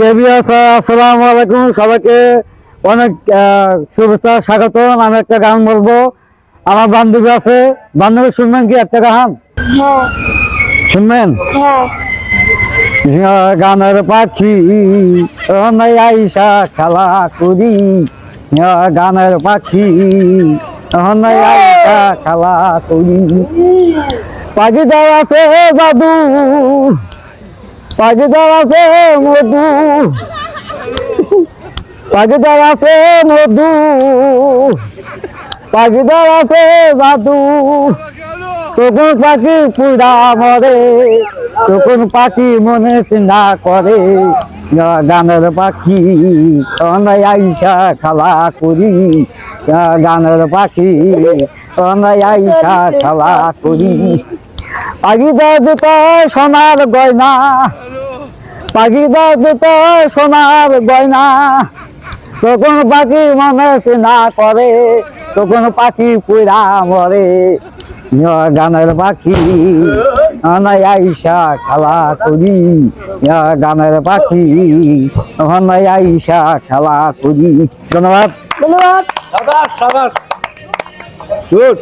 আসসালামু আলাইকুম। সবাইকে অনেক শুভেচ্ছা স্বাগত আমি একটা গান বলব। আমার বান্ধবী আছে। বান্ধবী শুনবেন কি একটা গান? হ্যাঁ। শুনবেন? হ্যাঁ। গানের পাখি আইসা খেলা করি। গানের পাখি আইসা খেলা করি। পাখিটার আছে জাদু। পাখিটার আছে মধু। পাখিটার আছে মধু। পাখিটার আছে জাদু। তখন পাখি পুরা মরে, তখন পাখি মনে চিন্তা করে গানের পাখি অনাই আইসা খেলা করি। গানের পাখি অনাই আইসা খেলা করি। পাখিটা দুটো সোনার গয়না। পাখিটা দুটো সোনার গয়না। তখন পাখি মনে চিন্তা করে তখন পাখি পুরা মরে। গানের পাখি অনাই আইসা খেলা করি। ইয়া গানের পাখি অনাই আইসা খেলা করি। ধন্যবাদ। ধন্যবাদ। গুড।